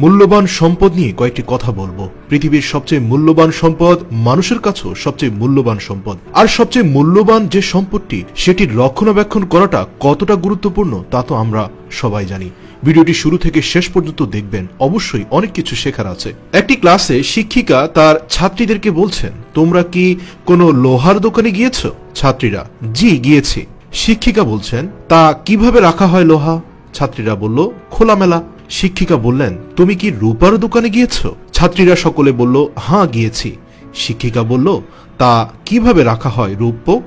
মূল্যবান সম্পদ নিয়ে কয়েকটি কথা বলব। পৃথিবীর সবচেয়ে মূল্যবান সম্পদ, মানুষের কাছেও সবচেয়ে মূল্যবান সম্পদ। আর সবচেয়ে মূল্যবান যে সম্পদটি, সেটির রক্ষণাবেক্ষণ করাটা কতটা গুরুত্বপূর্ণ, তা তো আমরা সবাই জানি। ভিডিওটি শুরু থেকে শেষ পর্যন্ত দেখবেন। অবশ্যই অনেক কিছু শেখার আছে। একটি ক্লাসে শিক্ষিকা তার ছাত্রীদেরকে বলছেন, তোমরা কি কোনো লোহার দোকানে গিয়েছ? ছাত্রীরা, জি, গিয়েছি। শিক্ষিকা বলছেন, তা কীভাবে রাখা হয় লোহা? ছাত্রীরা বলল, খোলামেলা। শিক্ষিকা বললেন, তুমি কি রূপার দোকানে গিয়েছ? ছাত্রীরা সকলে বলল হাঁ গিয়েছি। শিক্ষিকা বলল, তা কীভাবে রাখা হয় রূপ্য?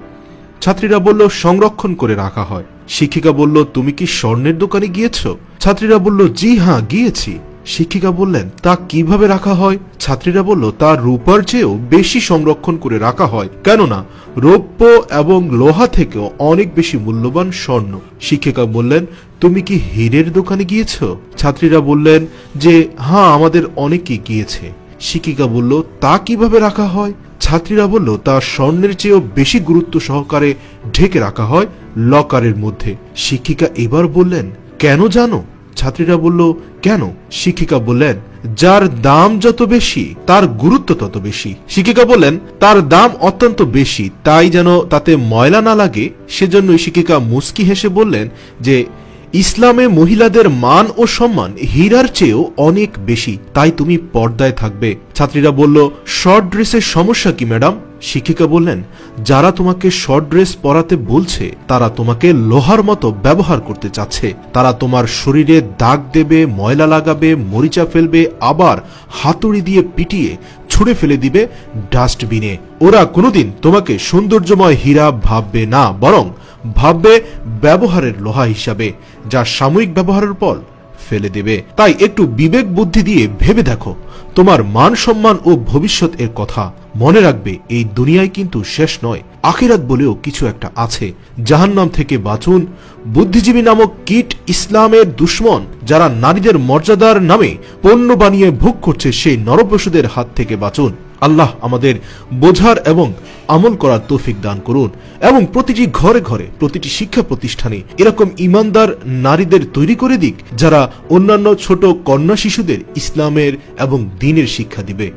ছাত্রীরা বলল, সংরক্ষণ করে রাখা হয়। শিক্ষিকা বলল, তুমি কি স্বর্ণের দোকানে গিয়েছ? ছাত্রীরা বলল, জি হ্যাঁ গিয়েছি। শিক্ষিকা বললেন, তা কীভাবে রাখা হয়? ছাত্রীরা বলল, তা রূপার চেয়েও বেশি সংরক্ষণ করে রাখা হয়, কেননা রৌপ্য এবং লোহা থেকেও অনেক বেশি মূল্যবান স্বর্ণ। শিক্ষিকা বললেন, তুমি কি হীরের দোকানে গিয়েছ? ছাত্রীরা বললেন, যে হ্যাঁ আমাদের অনেকেই গিয়েছে। শিক্ষিকা বলল, তা কীভাবে রাখা হয়? ছাত্রীরা বলল, তা স্বর্ণের চেয়েও বেশি গুরুত্ব সহকারে ঢেকে রাখা হয় লকারের মধ্যে। শিক্ষিকা এবার বললেন, কেন জানো? ছাত্রীরা বলল, কেন? শিক্ষিকা বললেন, যার দাম যত বেশি, তার গুরুত্ব তত বেশি। শিক্ষিকা বললেন, তার দাম অত্যন্ত বেশি, তাই যেন তাতে ময়লা না লাগে। সেজন্যই শিক্ষিকা মুস্কি হেসে বললেন যে, ইসলামে মহিলাদের মান ও সম্মান হীরার চেয়েও অনেক বেশি, তাই তুমি পর্দায় থাকবে। ছাত্রীরা বলল, শর্ট ড্রেসের সমস্যা কি, ম্যাডাম? শিক্ষিকা বললেন, যারা তোমাকে শর্ট ড্রেস পরাতে বলছে, তারা তোমাকে লোহার মতো ব্যবহার করতে চাচ্ছে। তারা তোমার শরীরে দাগ দেবে, ময়লা লাগাবে, মরিচা ফেলবে, আবার হাতুড়ি দিয়ে পিটিয়ে ছুঁড়ে ফেলে দিবে ডাস্টবিনে। ওরা কোনোদিন তোমাকে সৌন্দর্যময় হীরা ভাববে না, বরং ভাববে ব্যবহারের লোহা হিসাবে, যা সাময়িক ব্যবহারের পর ফেলে দেবে। তাই একটু বিবেক বুদ্ধি দিয়ে ভেবে দেখো, তোমার মান সম্মান ও ভবিষ্যৎ এর কথা। মনে রাখবে, এই দুনিয়ায় কিন্তু শেষ নয়। আখিরাত বলেও কিছু একটা আছে। জাহান্নাম থেকে বাঁচুন। বুদ্ধিজীবী নামক কিট ইসলামের দুশ্মন, যারা নারীদের মর্যাদার নামে পণ্য বানিয়ে ভোগ করছে, সেই নরপশুদের হাত থেকে বাঁচুন। আল্লাহ আমাদের বোঝার এবং আমল করার তৌফিক দান করুন এবং প্রতিটি ঘরে ঘরে, প্রতিটি শিক্ষা প্রতিষ্ঠানে এরকম ইমানদার নারীদের তৈরি করে দিক, যারা অন্যান্য ছোট কন্যা শিশুদের ইসলামের এবং দিনের শিক্ষা দিবে।